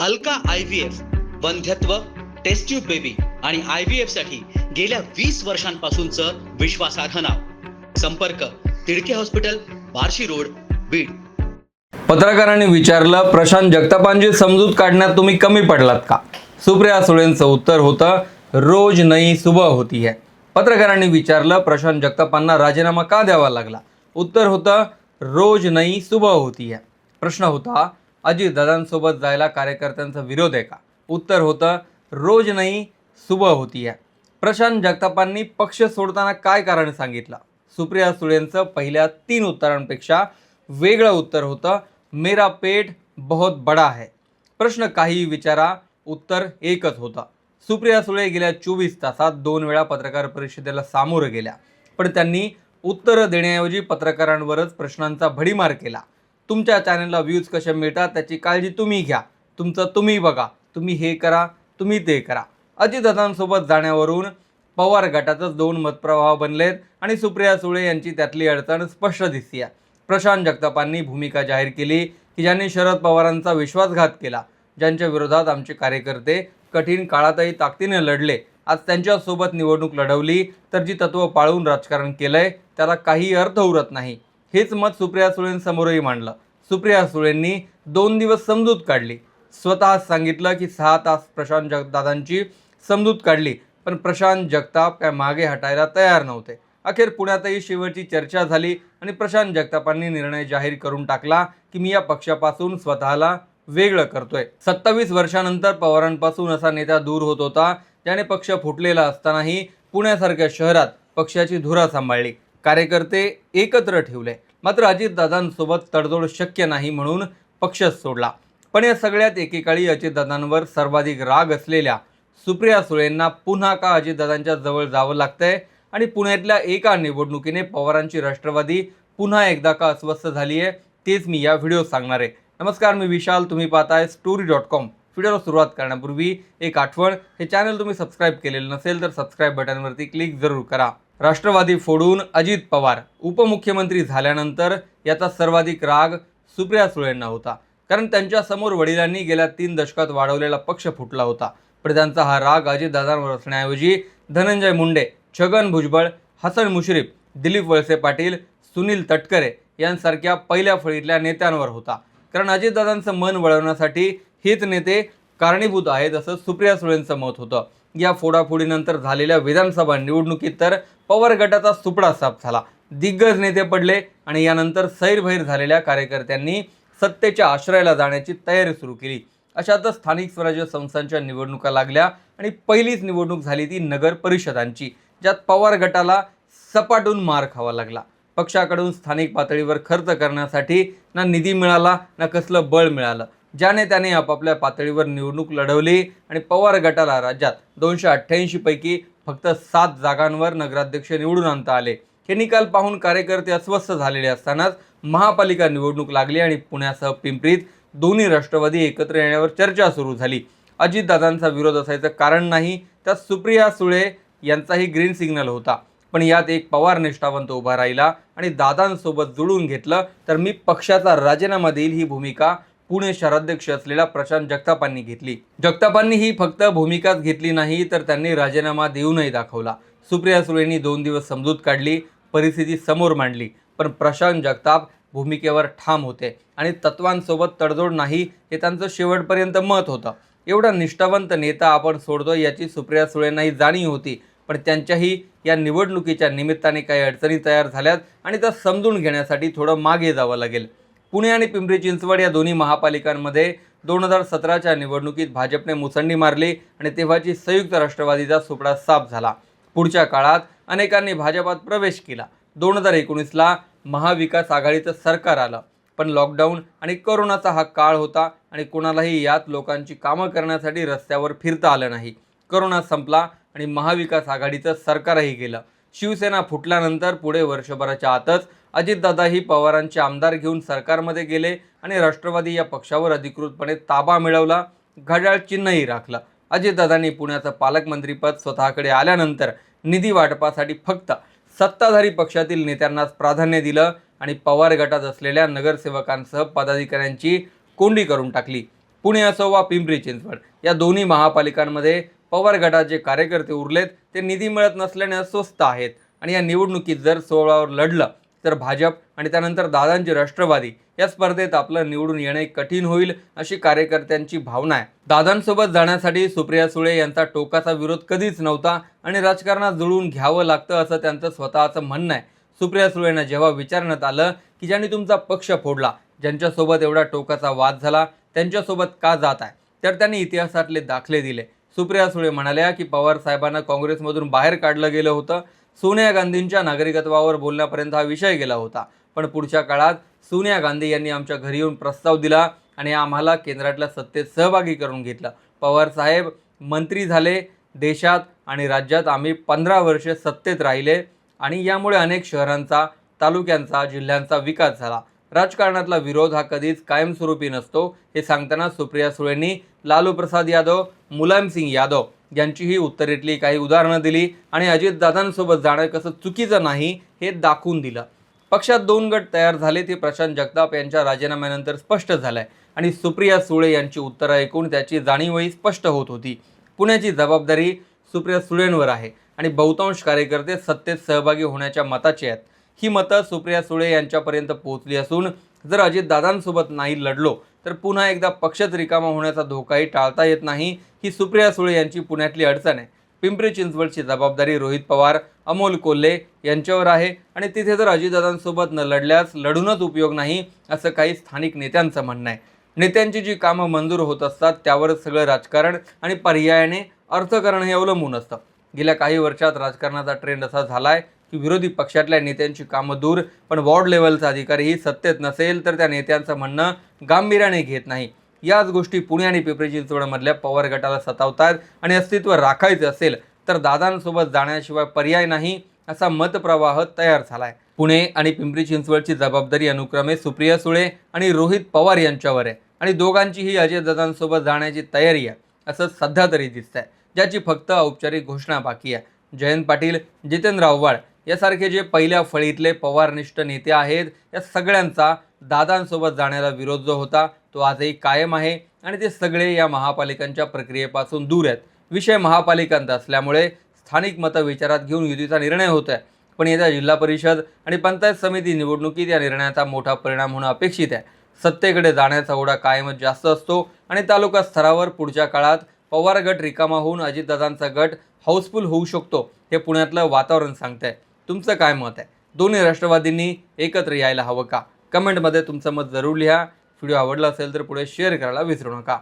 Alka I V F वंध्यत्व test tube baby आणि I V एफसाठी गेल्या वीस वर्षांपासूनचं विश्वासार्ह नाव. संपर्क तिडके हॉस्पिटल बार्शी रोड बीड. पत्रकारांनी विचारलं प्रशांत जगतापांची समजूत काढण्यात तुम्ही कमी पडलात का? सुप्रिया सुळेंचं उत्तर होतं रोज नई सुबह होती है. पत्रकारांनी विचारलं प्रशांत जगतापांना राजीनामा का द्यावा लागला? उत्तर होतं रोज नई सुबह होती है. प्रश्न होता अजित दादांसोबत जायला कार्यकर्त्यांचा विरोध आहे का? उत्तर होतं रोज नाही सुबह होती आहे. प्रशांत जगतापांनी पक्ष सोडताना काय कारण सांगितलं? सुप्रिया सुळेंचं पहिल्या तीन उत्तरांपेक्षा वेगळं उत्तर होतं मेरा पेट बहुत बडा आहे प्रश्न काही विचारा उत्तर एकच होतं. सुप्रिया सुळे गेल्या चोवीस तासात दोन वेळा पत्रकार परिषदेला सामोरं गेल्या. पण त्यांनी उत्तरं देण्याऐवजी पत्रकारांवरच प्रश्नांचा भडीमार केला. तुमच्या चॅनलला व्ह्यूज कसे मिळतात त्याची काळजी तुम्ही घ्या. तुमचं तुम्ही बघा. तुम्ही हे करा तुम्ही ते करा. अजितदादांसोबत जाण्यावरून पवार गटातच दोन मतप्रवाह बनलेत आणि सुप्रिया सुळे यांची त्यातली अडचण स्पष्ट दिसतीये. प्रशांत जगतापांनी भूमिका जाहीर केली की ज्यांनी शरद पवारांचा विश्वासघात केला ज्यांच्या विरोधात आमचे कार्यकर्ते कठीण काळातही ताकदीने लढले. आज त्यांच्यासोबत निवडणूक लढवली तर जी तत्त्व पाळून राजकारण केलंय त्याला काही अर्थ उरत नाही. हेच मत सुप्रिया सुळेंसमोरही मांडलं. सुप्रिया सुळेंनी दोन दिवस समजूत काढली. स्वतः सांगितलं की सहा तास प्रशांत जगदादांची समजूत काढली पण प्रशांत जगताप काय मागे हटायला तयार नव्हते. अखेर पुण्यातही शेवटची चर्चा झाली आणि प्रशांत जगतापांनी निर्णय जाहीर करून टाकला की मी या पक्षापासून स्वतःला वेगळं करतोय. सत्तावीस वर्षानंतर पवारांपासून असा नेता दूर होत होता ज्याने पक्ष फुटलेला असतानाही पुण्यासारख्या शहरात पक्षाची धुरा सांभाळली. कार्यकर्ते एकत्र ठेवले. मात्र अजितदादांसोबत तडजोड शक्य नाही म्हणून पक्ष सोडला. पण या सगळ्यात एकेकाळी अजितदादांवर सर्वाधिक राग असलेल्या सुप्रिया सुळेंना पुन्हा का अजितदादांच्या जवळ जावं लागतंय? आणि पुण्यातल्या एका निवडणुकीने पवारांची राष्ट्रवादी पुन्हा एकदा का अस्वस्थ झाली आहे तेच मी या व्हिडिओ सांगणार आहे. नमस्कार मी विशाल. तुम्ही पाहताय स्टोरी डॉट कॉम व्हिडिओला सुरुवात करण्यापूर्वी एक आठवण. हे चॅनल तुम्ही सबस्क्राईब केलेलं नसेल तर सबस्क्राईब बटनवरती क्लिक जरूर करा. राष्ट्रवादी फोडून अजित पवार उपमुख्यमंत्री झाल्यानंतर याचा सर्वाधिक राग सुप्रिया सुळेंना होता. कारण त्यांच्यासमोर वडिलांनी गेल्या तीन दशकात वाढवलेला पक्ष फुटला होता. पण त्यांचा हा राग अजितदादांवर असण्याऐवजी धनंजय मुंडे छगन भुजबळ हसन मुश्रीफ दिलीप वळसे पाटील सुनील तटकरे यांसारख्या पहिल्या फळीतल्या नेत्यांवर होता. कारण अजितदादांचं मन वळवण्यासाठी हेच नेते कारणीभूत आहेत असं सुप्रिया सुळेंचं मत होतं. या फोडाफोडीनंतर झालेल्या विधानसभा निवडणुकीत तर पवार गटाचा सुपडा साफ झाला. दिग्गज नेते पडले आणि यानंतर सैरभैर झालेल्या कार्यकर्त्यांनी सत्तेच्या आश्रयाला जाण्याची तयारी सुरू केली. अशातच स्थानिक स्वराज्य संस्थांच्या निवडणुका लागल्या आणि पहिलीच निवडणूक झाली ती नगर परिषदांची ज्यात पवार गटाला सपाटून मार खावा लागला. पक्षाकडून स्थानिक पातळीवर खर्च करण्यासाठी ना निधी मिळाला ना कसलं बळ मिळालं. ज्याने त्याने आपापल्या पातळीवर निवडणूक लढवली आणि पवार गटाला राज्यात दोनशे अठ्ठ्याऐंशीपैकी फक्त सात जागांवर नगराध्यक्ष निवडून आणता आले. हे निकाल पाहून कार्यकर्ते अस्वस्थ झालेले असतानाच महापालिका निवडणूक लागली आणि पुण्यासह पिंपरीत दोन्ही राष्ट्रवादी एकत्र येण्यावर चर्चा सुरू झाली. अजितदादांचा विरोध असायचं कारण नाही त्यात सुप्रिया सुळे यांचाही ग्रीन सिग्नल होता. पण यात एक पवार निष्ठावंत उभा राहिला आणि दादांसोबत जुळून घेतलं तर मी पक्षाचा राजीनामा देईल ही भूमिका पुणे शहराध्यक्ष असलेल्या प्रशांत जगतापांनी घेतली. जगतापांनी ही फक्त भूमिकाच घेतली नाही तर त्यांनी राजीनामा देऊनही दाखवला. सुप्रिया सुळेंनी दोन दिवस समजूत काढली परिस्थिती समोर मांडली पण प्रशांत जगताप भूमिकेवर ठाम होते आणि तत्वांसोबत तडजोड नाही हे त्यांचं शेवटपर्यंत मत होतं. एवढा निष्ठावंत नेता आपण सोडतो याची सुप्रिया सुळेंनाही जाणीव होती पण त्यांच्याही या निवडणुकीच्या निमित्ताने काही अडचणी तयार झाल्यात आणि त्या समजून घेण्यासाठी थोडं मागे जावं लागेल. पुणे आणि पिंपरी चिंचवड या दोन्ही महापालिकांमध्ये दोन हजार सतराच्या निवडणुकीत भाजपने मुसंडी मारली आणि तेव्हाची संयुक्त राष्ट्रवादीचा सुपडा साफ झाला. पुढच्या काळात अनेकांनी भाजपात प्रवेश केला. दोन हजार एकोणीसला महाविकास आघाडीचं सरकार आलं. पण लॉकडाऊन आणि करोनाचा हा काळ होता आणि कोणालाही यात लोकांची कामं करण्यासाठी रस्त्यावर फिरता आलं नाही. करोना संपला आणि महाविकास आघाडीचं सरकारही गेलं. शिवसेना फुटल्यानंतर पुढे वर्षभराच्या आतच अजितदादाही पवारांचे आमदार घेऊन सरकारमध्ये गेले आणि राष्ट्रवादी या पक्षावर अधिकृतपणे ताबा मिळवला घड्याळ चिन्हही राखलं. अजितदादांनी पुण्याचं पालकमंत्रीपद स्वतःकडे आल्यानंतर निधी वाटपासाठी फक्त सत्ताधारी पक्षातील नेत्यांनाच प्राधान्य दिलं आणि पवार गटात असलेल्या नगरसेवकांसह पदाधिकाऱ्यांची कोंडी करून टाकली. पुणे असो वा पिंपरी चिंचवड या दोन्ही महापालिकांमध्ये पवार गटाचे कार्यकर्ते उरलेत ते निधी मिळत नसल्याने अस्वस्थ आहेत. आणि या निवडणुकीत जर सोहळावर लढलं तर भाजप आणि त्यानंतर दादांची राष्ट्रवादी या स्पर्धेत आपलं निवडून येणे कठीण होईल अशी कार्यकर्त्यांची भावना आहे. दादांसोबत जाण्यासाठी सुप्रिया सुळे यांचा टोकाचा विरोध कधीच नव्हता आणि राजकारणात जुळवून घ्यावं लागतं असं त्यांचं स्वतःचं म्हणणं आहे. सुप्रिया सुळेंना जेव्हा विचारण्यात आलं की ज्यांनी तुमचा पक्ष फोडला ज्यांच्यासोबत एवढा टोकाचा वाद झाला त्यांच्यासोबत का जात आहे? तर त्यांनी इतिहासातले दाखले दिले. सुप्रिया सुळे म्हणाल्या की पवार साहेबांना काँग्रेसमधून बाहेर काढलं गेलं होतं. सोनिया गांधींच्या नागरिकत्वावर बोलण्यापर्यंत हा विषय गेला होता. पण पुढच्या काळात सोनिया गांधी यांनी आमच्या घरी येऊन प्रस्ताव दिला आणि आम्हाला केंद्रातल्या सत्तेत सहभागी करून घेतलं. पवार साहेब मंत्री झाले देशात आणि राज्यात आम्ही पंधरा वर्षे सत्तेत राहिले आणि यामुळे अनेक शहरांचा तालुक्यांचा जिल्ह्यांचा विकास झाला. राजकारणातला विरोध हा कधीच कायमस्वरूपी नसतो हे सांगताना सुप्रिया सुळेंनी लालू प्रसाद यादव मुलायमसिंग यादव यांचीही उत्तरेतली काही उदाहरणं दिली आणि अजितदादांसोबत जाणं कसं चुकीचं नाही हे दाखवून दिलं. पक्षात दोन गट तयार झाले ते प्रशांत जगताप यांच्या राजीनाम्यानंतर स्पष्ट झालंय आणि सुप्रिया सुळे यांची उत्तरं ऐकून त्याची जाणीवही स्पष्ट होत होती. पुण्याची जबाबदारी सुप्रिया सुळेंवर आहे आणि बहुतांश कार्यकर्ते सत्तेत सहभागी होण्याच्या मताचे आहेत. ही मतं सुप्रिया सुळे यांच्यापर्यंत पोहोचली असून जर अजितदादांसोबत नाही लढलो तर पुन्हा एकदा पक्षच रिकामा होण्याचा धोकाही टाळता येत नाही ही सुप्रिया सुळे यांची पुण्यातली अडचण आहे. पिंपरी चिंचवडची जबाबदारी रोहित पवार अमोल कोल्हे यांच्यावर आहे आणि तिथे जर अजितदादांसोबत न लढल्यास लढूनच उपयोग नाही असं काही स्थानिक नेत्यांचं म्हणणं आहे. नेत्यांची जी कामं मंजूर होत असतात त्यावरच सगळं राजकारण आणि पर्यायाने अर्थकारण हे अवलंबून असतं. गेल्या काही वर्षात राजकारणाचा ट्रेंड असा झाला आहे की विरोधी पक्षातल्या नेत्यांची कामं दूर पण वॉर्ड लेवलचा अधिकारीही सत्तेत नसेल तर त्या नेत्यांचं म्हणणं गांभीर्याने घेत नाही. याच गोष्टी पुणे आणि पिंपरी चिंचवडमधल्या पवार गटाला सतावतात आणि अस्तित्व राखायचं असेल तर दादांसोबत जाण्याशिवाय पर्याय नाही असा मतप्रवाह तयार झाला आहे पुणे आणि पिंपरी चिंचवडची जबाबदारी अनुक्रमे सुप्रिया सुळे आणि रोहित पवार यांच्यावर आहे आणि दोघांचीही अजय दादांसोबत जाण्याची तयारी आहे असं सध्या तरी दिसतंय. ज्याची फक्त औपचारिक घोषणा बाकी आहे. जयंत पाटील जितेंद्र आव्हाड यासारखे जे पहिल्या फळीतले पवारनिष्ठ नेते आहेत या सगळ्यांचा दादांसोबत जाण्याला विरोध जो होता तो आजही कायम आहे आणि ते सगळे या महापालिकांच्या प्रक्रियेपासून दूर आहेत. विषय महापालिकांचा असल्यामुळे स्थानिक मतं विचारात घेऊन युतीचा निर्णय होत आहे पण येत्या जिल्हा परिषद आणि पंचायत समिती निवडणुकीत या निर्णयाचा मोठा परिणाम होणं अपेक्षित आहे. सत्तेकडे जाण्याचा ओढा कायमच जास्त असतो आणि तालुका स्तरावर पुढच्या काळात पवार गट रिकामा होऊन अजितदादांचा गट हाऊसफुल होऊ शकतो हे पुण्यातलं वातावरण सांगतंय. तुमचं काय मत आहे? दोन्ही राष्ट्रवादींनी एकत्र यायला हवं का? कमेंटमध्ये तुमचं मत जरूर लिहा. व्हिडिओ आवडला असेल तर पुढे शेअर करायला विसरू नका.